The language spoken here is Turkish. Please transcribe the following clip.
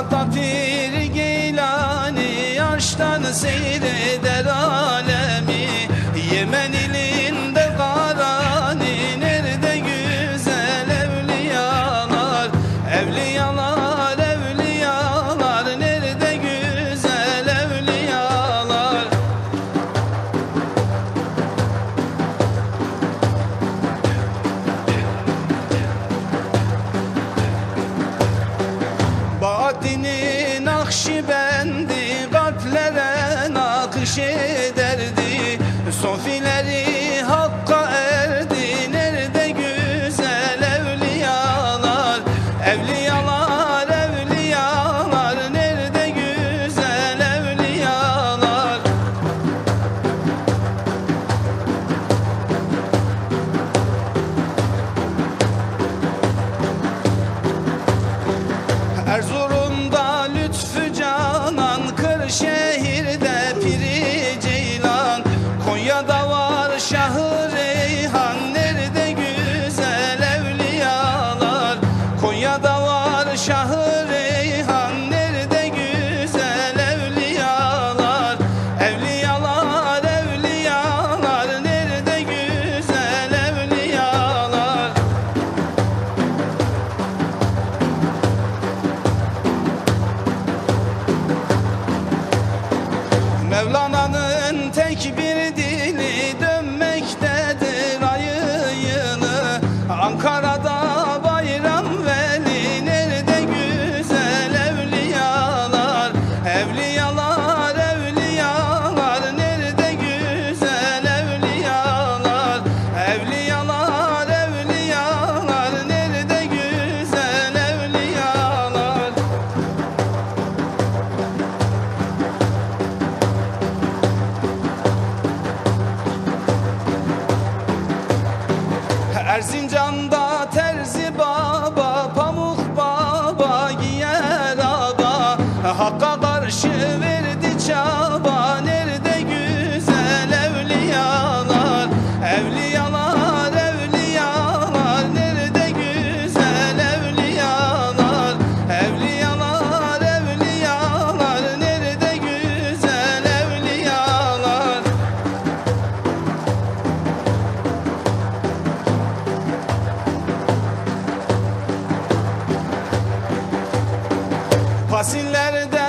Hatta Pir Geylani yaştan seyreder alemi. Yemenili derdi Nakşibendi kalplere nakış ederdi. Sofiler Mevlana'nın tek bir dini Erzincan'da Vasillerde